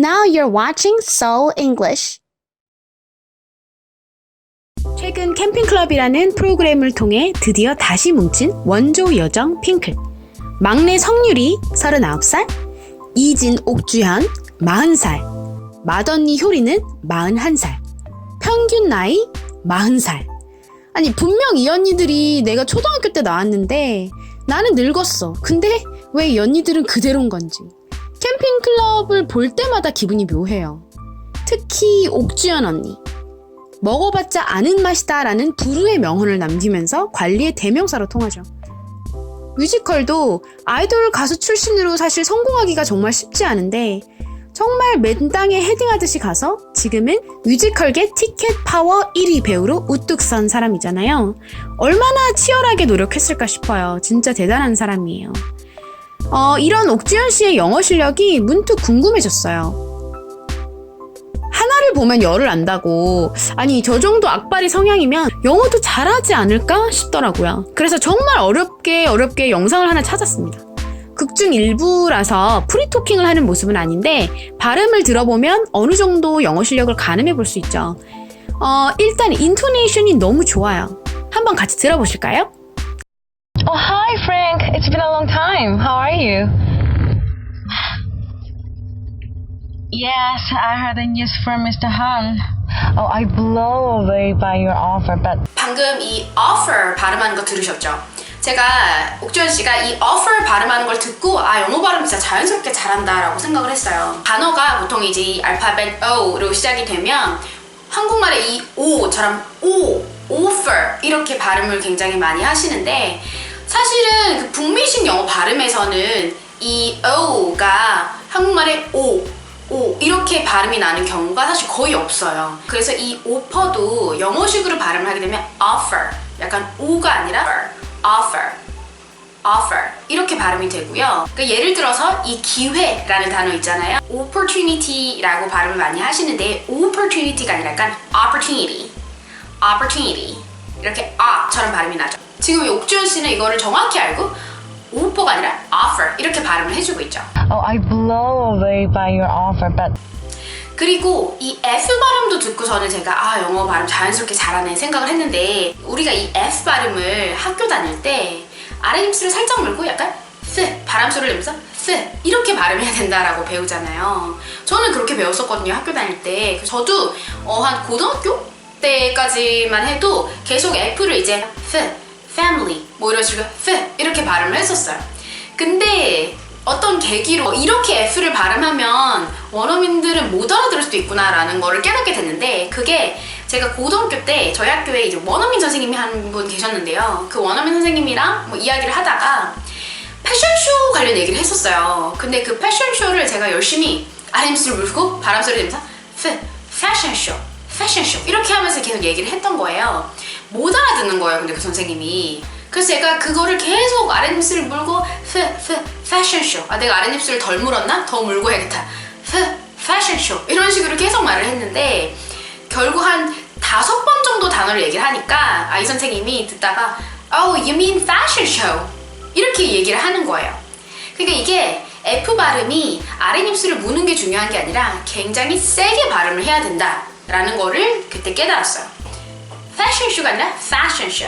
now you're watching Soul English. 최근 캠핑클럽이라는 프로그램을 통해 드디어 다시 뭉친 원조 여정 핑클. 막내 성유리 39살, 이진 옥주현 40살, 맏언니 효리는 41살, 평균 나이 40살. 아니, 분명 이 언니들이 내가 초등학교 때 나왔는데 나는 늙었어. 근데 왜 이 언니들은 그대로인 건지. 캠핑클럽을 볼 때마다 기분이 묘해요. 특히 옥주연 언니. 먹어봤자 아는 맛이다 라는 부르의 명언을 남기면서 관리의 대명사로 통하죠. 뮤지컬도 아이돌 가수 출신으로 사실 성공하기가 정말 쉽지 않은데 정말 맨땅에 헤딩하듯이 가서 지금은 뮤지컬계 티켓 파워 1위 배우로 우뚝 선 사람이잖아요. 얼마나 치열하게 노력했을까 싶어요. 진짜 대단한 사람이에요. 어, 이런 옥주현 씨의 영어 실력이 문득 궁금해졌어요. 하나를 보면 열을 안다고. 아니, 저 정도 악바리 성향이면 영어도 잘하지 않을까 싶더라고요. 그래서 정말 어렵게 어렵게 영상을 하나 찾았습니다. 극중 일부라서 프리토킹을 하는 모습은 아닌데 발음을 들어보면 어느 정도 영어 실력을 가늠해 볼 수 있죠. 어, 일단 인토네이션이 너무 좋아요. 한번 같이 들어보실까요? Oh, hi, Frank. It's been a long time. How are you? Yes, I heard the news from Mr. Han. Oh, I blow away by your offer, but 방금 이 offer 발음하는 거 들으셨죠? 제가 옥주현 씨가 이 offer 발음하는 걸 듣고 아 영어 발음 진짜 자연스럽게 잘한다라고 생각을 했어요. 단어가 보통 이제 이 알파벳 O로 시작이 되면 한국말의 이 O처럼 O, offer 이렇게 발음을 굉장히 많이 하시는데 사실은 그 북미식 영어 발음에서는 이 O가 한국말의 O 오 이렇게 발음이 나는 경우가 사실 거의 없어요. 그래서 이 오퍼도 영어식으로 발음을 하게 되면 offer 약간 오가 아니라 offer offer 이렇게 발음이 되고요. 그러니까 예를 들어서 이 기회라는 단어 있잖아요. opportunity라고 발음을 많이 하시는데 opportunity가 아니라 약간 opportunity opportunity 이렇게 아처럼 발음이 나죠. 지금 이 옥주현 씨는 이거를 정확히 알고 오퍼가 아니라 offer 이렇게 발음을 해주고 있죠. oh, I blow away by your offer, but 그리고 이 F 발음도 듣고 저는 제가 아 영어 발음 자연스럽게 잘하네 생각을 했는데 우리가 이 F 발음을 학교 다닐 때 아래 입술을 살짝 물고 약간 스 바람 소리를 내면서 스 이렇게 발음해야 된다라고 배우잖아요. 저는 그렇게 배웠었거든요 학교 다닐 때. 저도 어, 한 고등학교 때까지만 해도 계속 F를 이제 스 family 뭐 이런 식으로 스 이렇게 발음을 했었어요. 근데 어떤 계기로 이렇게 F를 발음하면 원어민들은 못 알아들을 수도 있구나라는 거를 깨닫게 됐는데 그게 제가 고등학교 때 저희 학교에 이제 원어민 선생님이 한 분 계셨는데요. 그 원어민 선생님이랑 뭐 이야기를 하다가 패션쇼 관련 얘기를 했었어요. 근데 그 패션쇼를 제가 열심히 아랫입술 물고 바람소리 내면서 패, 패션쇼, 패션쇼 이렇게 하면서 계속 얘기를 했던 거예요. 못 알아듣는 거예요. 근데 그 선생님이. 그래서 제가 그거를 계속 아랫입술을 물고 패, 패, 패션쇼. 아 내가 아랫입술을 덜 물었나? 더 물고 해야겠다. 패, 패션쇼. 이런 식으로 계속 말을 했는데 결국 한 다섯 번 정도 단어를 얘기를 하니까 아이 선생님이 듣다가 Oh, you mean fashion show? 이렇게 얘기를 하는 거예요. 그러니까 이게 F 발음이 아랫입술을 무는 게 중요한 게 아니라 굉장히 세게 발음을 해야 된다 라는 거를 그때 깨달았어요. 패션 쇼가 아니라 패션 쇼.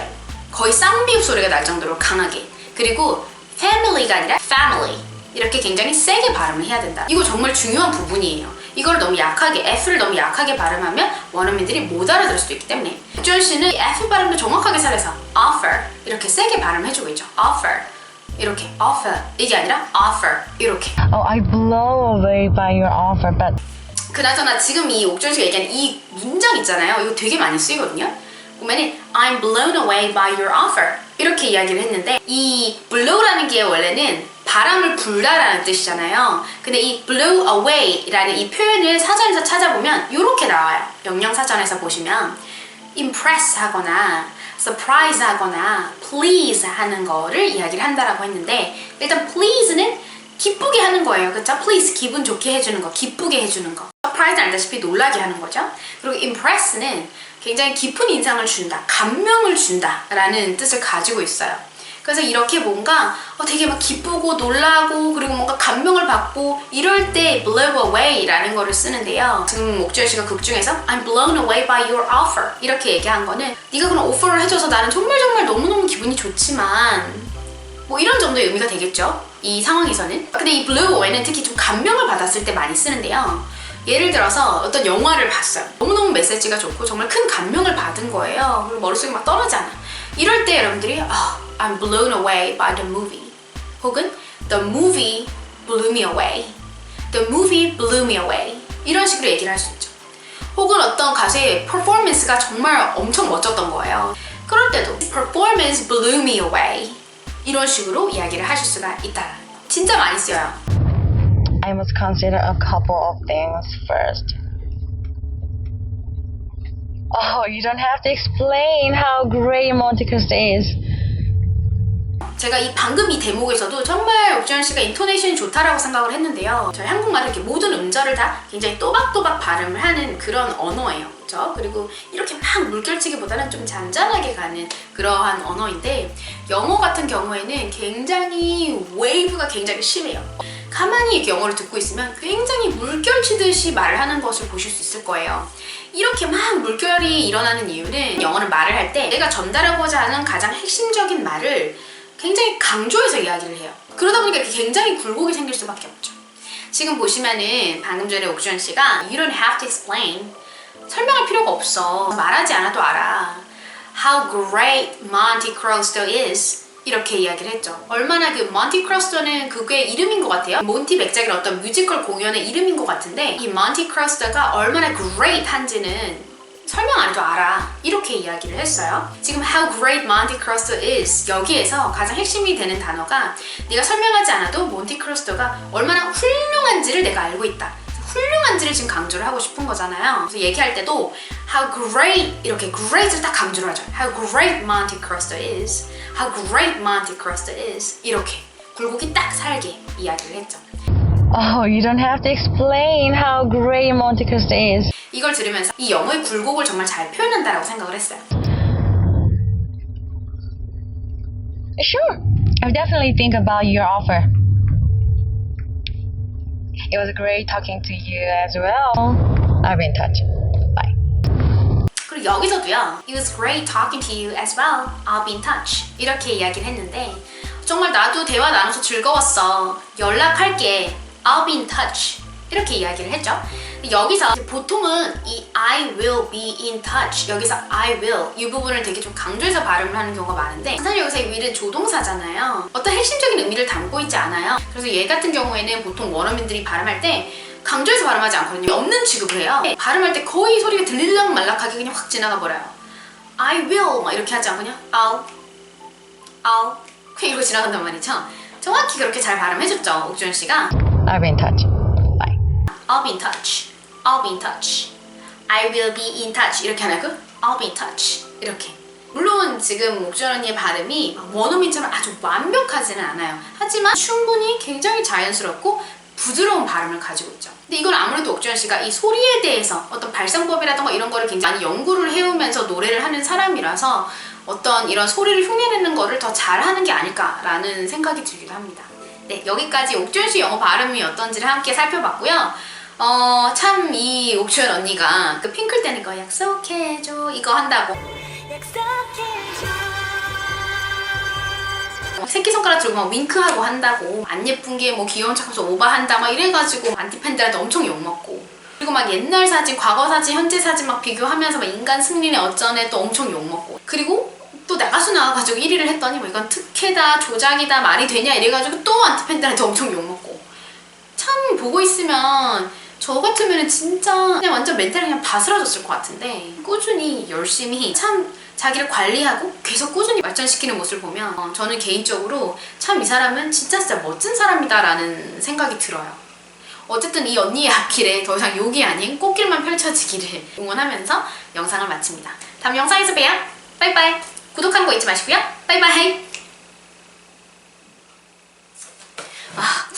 거의 쌍비읍 소리가 날 정도로 강하게. 그리고 family가 아니라 family. 이렇게 굉장히 세게 발음을 해야 된다. 이거 정말 중요한 부분이에요. 이걸 너무 약하게, F를 너무 약하게 발음하면 원어민들이 못 알아들을 수도 있기 때문에. 주현 씨는 F 발음도 정확하게 살려서 offer 이렇게 세게 발음해주고 있죠. offer 이렇게 offer 이게 아니라 offer 이렇게. oh, I blow away by your offer, but 그나저나 지금 이 옥준 씨가 얘기한 이 문장 있잖아요. 이거 되게 많이 쓰이거든요. 보면은 I'm blown away by your offer 이렇게 이야기를 했는데 이 blow라는 게 원래는 바람을 불다라는 뜻이잖아요. 근데 이 blow away라는 이 표현을 사전에서 찾아보면 이렇게 나와요. 영영 사전에서 보시면 impress 하거나 surprise 하거나 please 하는 거를 이야기를 한다라고 했는데 일단 please는 기쁘게 하는 거예요. 그쵸? please 기분 좋게 해주는 거, 기쁘게 해주는 거. surprise 알다시피 놀라게 하는 거죠. 그리고 impress는 굉장히 깊은 인상을 준다, 감명을 준다 라는 뜻을 가지고 있어요. 그래서 이렇게 뭔가 어, 되게 막 기쁘고 놀라고 그리고 뭔가 감명을 받고 이럴 때 blow away라는 거를 쓰는데요. 지금 옥주현 씨가 극 중에서 I'm blown away by your offer 이렇게 얘기한 거는 네가 그런 오퍼를 해줘서 나는 정말 정말 너무너무 기분이 좋지만 뭐 이런 정도의 의미가 되겠죠. 이 상황에서는. 근데 이 blow away는 특히 좀 감명을 받았을 때 많이 쓰는데요. 예를 들어서 어떤 영화를 봤어요. 너무너무 메시지가 좋고 정말 큰 감명을 받은 거예요. 그리고 머릿속에 막 떠나잖아. 이럴 때 여러분들이 아, I'm blown away by the movie. 혹은 the movie blew me away. The movie blew me away. 이런 식으로 얘기를 할 수 있죠. 혹은 어떤 가수의 퍼포먼스가 정말 엄청 멋졌던 거예요. 그럴 때도 performance blew me away. 이런 식으로 이야기를 하실 수가 있다. 진짜 많이 쓰여요. I must consider a couple of things first. Oh, you don't have to explain how great Monte Cristo is. 제가 이 방금 이 대목에서도 정말 옥주현 씨가 인토네이션이 좋다라고 생각을 했는데요. 저희 한국말은 이렇게 모든 음절을 다 굉장히 또박또박 발음을 하는 그런 언어예요. 그렇죠? 그리고 이렇게 막 물결치기보다는 좀 잔잔하게 가는 그러한 언어인데 영어 같은 경우에는 굉장히 웨이브가 굉장히 심해요. 가만히 이렇게 영어를 듣고 있으면 굉장히 물결치듯이 말을 하는 것을 보실 수 있을 거예요. 이렇게 막 물결이 일어나는 이유는 영어는 말을 할 때 내가 전달하고자 하는 가장 핵심적인 말을 굉장히 강조해서 이야기를 해요. 그러다 보니까 굉장히 굴곡이 생길 수밖에 없죠. 지금 보시면은 방금 전에 옥주현 씨가 You don't have to explain 설명할 필요가 없어 말하지 않아도 알아 How great Monte Cristo is 이렇게 이야기를 했죠. 얼마나 그 몬티 크로스터는 그게 이름인 것 같아요. 몬티 백작이라는 어떤 뮤지컬 공연의 이름인 것 같은데 이 몬티 크로스터가 얼마나 great 한지는 설명 안 해도 알아. 이렇게 이야기를 했어요. 지금 how great Monte Cristo is 여기에서 가장 핵심이 되는 단어가 네가 설명하지 않아도 몬티 크로스터가 얼마나 훌륭한지를 내가 알고 있다. 훌륭한지를 지금 강조를 하고 싶은 거잖아요. 그래서 얘기할 때도 how great 이렇게 great을 딱 강조를 하죠. How great Monte Cristo is. How great Monte Cristo is. 이렇게 굴곡이 딱 살게 이야기를 했죠. Oh, you don't have to explain how great Monte Cristo is. 이걸 들으면서 이 영어의 굴곡을 정말 잘 표현한다라고 생각을 했어요. Sure, I'll definitely think about your offer. It was great talking to you as well. I'll be in touch. Bye. 그리고 여기서도요. It was great talking to you as well. I'll be in touch. 이렇게 이야기를 했는데 정말 나도 대화 나눠서 즐거웠어. 연락할게. I'll be in touch. 이렇게 이야기를 했죠. 여기서 보통은 이 I will be in touch 여기서 I will 이 부분을 되게 좀 강조해서 발음을 하는 경우가 많은데 사실 여기서 이 will은 조동사잖아요. 어떤 핵심적인 의미를 담고 있지 않아요. 그래서 얘 같은 경우에는 보통 원어민들이 발음할 때 강조해서 발음하지 않거든요. 없는 취급을 해요. 발음할 때 거의 소리가 들릴락 말락하게 그냥 확 지나가 버려요. I will 막 이렇게 하지 않고 그냥 I'll, I'll 그냥 이러고 지나간단 말이죠. 정확히 그렇게 잘 발음해줬죠, 옥주현 씨가. I'll be in touch. I'll be in touch. I'll be in touch. I will be in touch. 이렇게 안 하고 I'll be in touch. 이렇게. 물론 지금 옥주현 언니의 발음이 막 원어민처럼 아주 완벽하지는 않아요. 하지만 충분히 굉장히 자연스럽고 부드러운 발음을 가지고 있죠. 근데 이건 아무래도 옥주현 씨가 이 소리에 대해서 어떤 발성법이라던가 이런 거를 굉장히 많이 연구를 해오면서 노래를 하는 사람이라서 어떤 이런 소리를 흉내내는 거를 더 잘하는 게 아닐까라는 생각이 들기도 합니다. 네, 여기까지 옥주현 씨 영어 발음이 어떤지를 함께 살펴봤고요. 어, 참 이 옥주현 언니가 그 핑클 때는 거 약속해줘 이거 한다고. 새끼손가락 들고 막 윙크하고 한다고. 안 예쁜 게 뭐 귀여운 척하면서 오바한다 막 이래가지고 안티팬들한테 엄청 욕먹고. 그리고 막 옛날 사진, 과거 사진, 현재 사진 막 비교하면서 막 인간 승리네 어쩌네 또 엄청 욕먹고. 그리고 또 나가수 나와가지고 1위를 했더니 뭐 이건 특혜다 조작이다 말이 되냐 이래가지고 또 안티팬들한테 엄청 욕먹고. 참 보고 있으면 저 같으면 진짜 그냥 완전 멘탈이 그냥 바스라졌을 것 같은데 꾸준히 열심히 참 자기를 관리하고 계속 꾸준히 발전시키는 모습을 보면 어, 저는 개인적으로 참 이 사람은 진짜 진짜 멋진 사람이다 라는 생각이 들어요. 어쨌든 이 언니의 앞길에 더 이상 욕이 아닌 꽃길만 펼쳐지기를 응원하면서 영상을 마칩니다. 다음 영상에서 봬요. 바이바이. 구독하는 거 잊지 마시고요. 바이바이. 아,